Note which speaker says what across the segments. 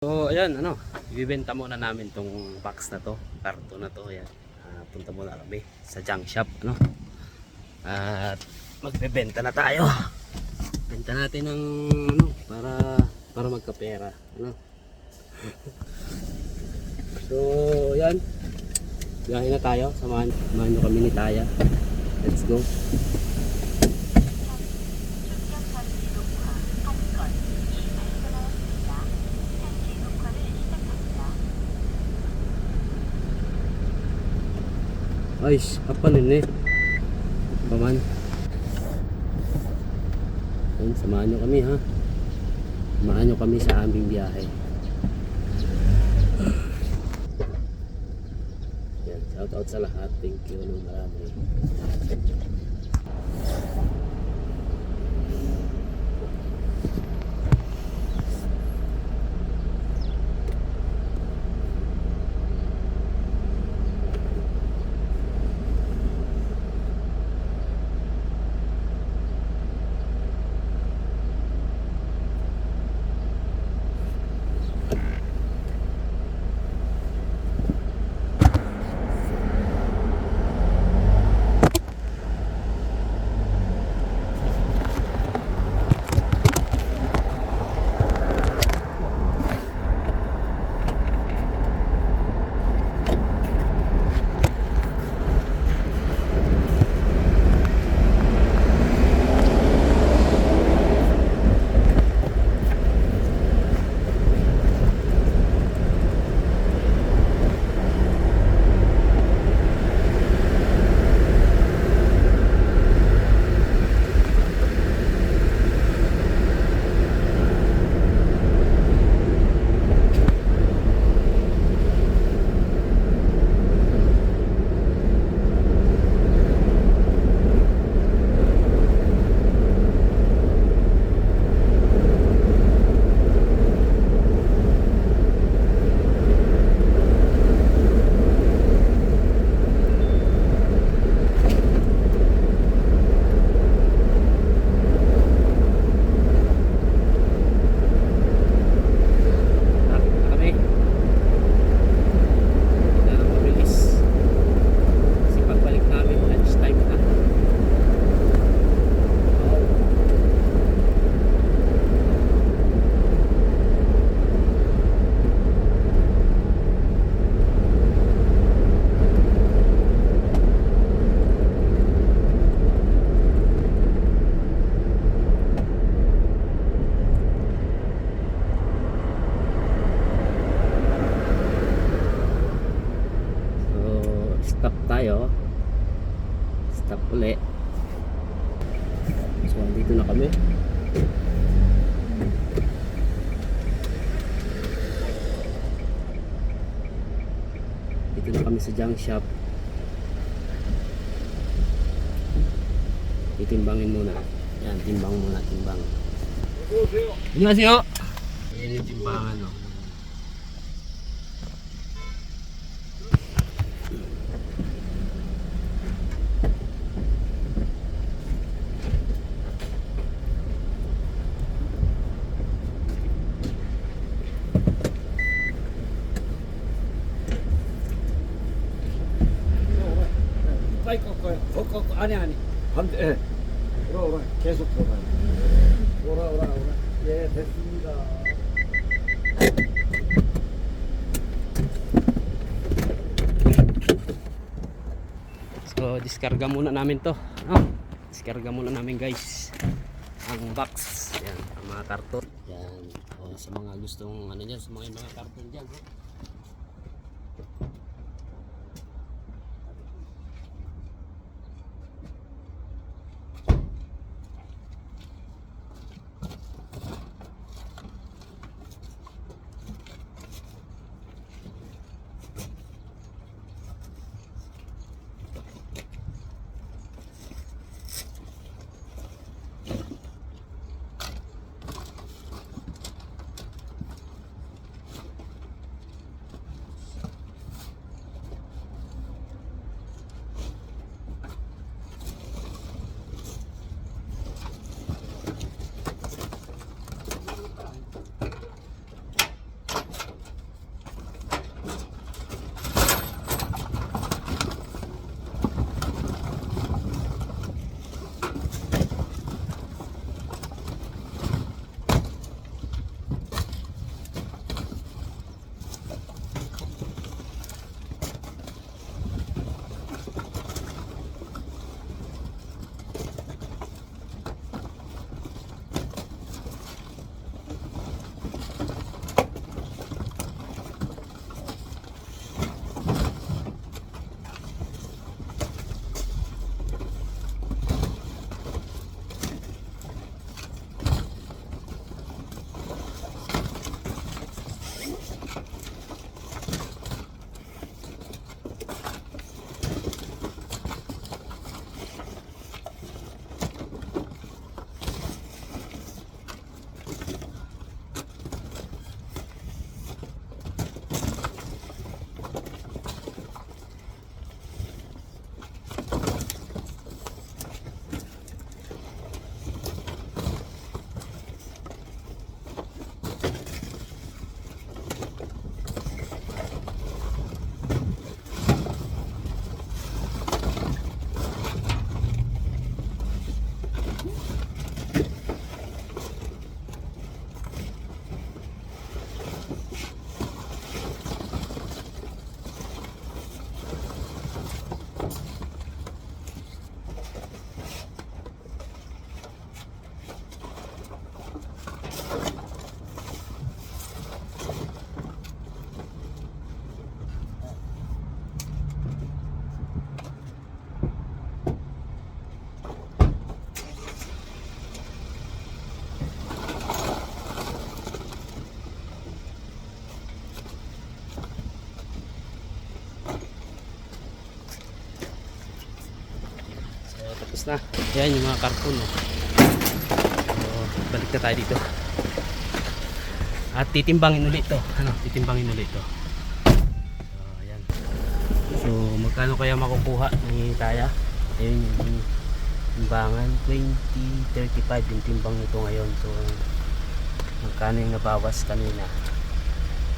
Speaker 1: So, ayan, ano, ibibenta muna namin tong box na to, karto na to, ayan. Ah, punta muna kami sa junk shop, ano. At magbebenta na tayo. Benta natin ng ano, para para magkapera, ano. So, ayan. Biyahe na tayo, samahan, samahan nyo kami ni Taya. Let's go. Ayos, kapanin eh. Paman. Ayun, samahan nyo kami ha. Samahan nyo kami sa aming biyahe. Yan, shout out sa lahat. Thank you ng marami. Tayo. Stop uli. So, dito na kami. Dito na kami sa junk shop. Titimbangin muna. Yan, timbang muna, timbang. Annyeonghaseyo. Yan yung timbangan, no.
Speaker 2: 빨리 꺾어요. 거, 거, 거, 아니, 아니. 반 예. 오라, 오라. 계속 들어가요. 오라, 오라, 오라. 예, 됐습니다.
Speaker 1: So, diskarga muna namin to. No? Diskarga muna namin guys. Ang box. Yan, ang mga karton. Yan. O, sa mga gustong ano dyan, sa mga, mga karton dyan. No? na. Yan yung mga karton. Oh. So, balik na tayo dito. At titimbangin ulit to. Ano, titimbangin ulit to. So, ayan. So, magkano kaya makukuha ng taya? Ayun yung timbangan. 20, 35 yung timbang nito ngayon. So, magkano yung nabawas kanina?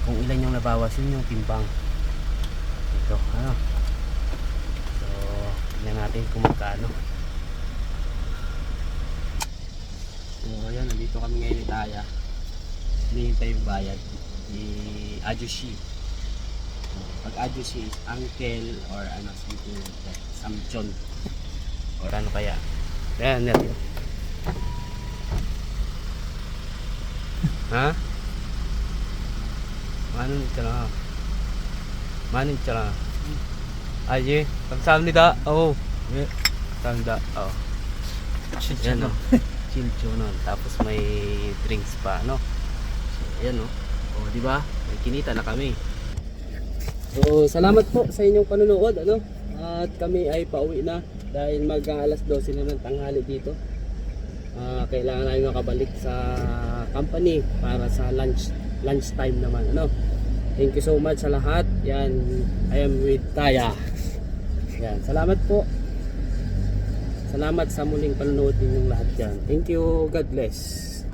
Speaker 1: Kung ilan yung nabawas, yun yung timbang. Ito, ano? So, tingnan natin kung magkano. So, ayan, nandito kami ngayon ni Taya. Hinihintay yung bayad ni Ajushi. Pag Ajushi is uncle or ano, something like that. Samchon. Or ano kaya. Ayan, natin. Ha? Manun 있잖아. 많이 있잖아. 아, 예. 감사합니다. 오. 예. 감사합니다. 어. Yan, no? Chilchonon. Tapos may drinks pa, no? So, ayan, no? O, di ba? May kinita na kami. So, salamat po sa inyong panunood, ano? At kami ay pauwi na dahil mag alas 12 na ng tanghali dito. Ah, kailangan namin makabalik sa company para sa lunch lunch time naman, ano? Thank you so much sa lahat. Yan, I am with Taya. Yan, salamat po. Salamat sa muling panonood ninyong lahat dyan. Thank you. God bless.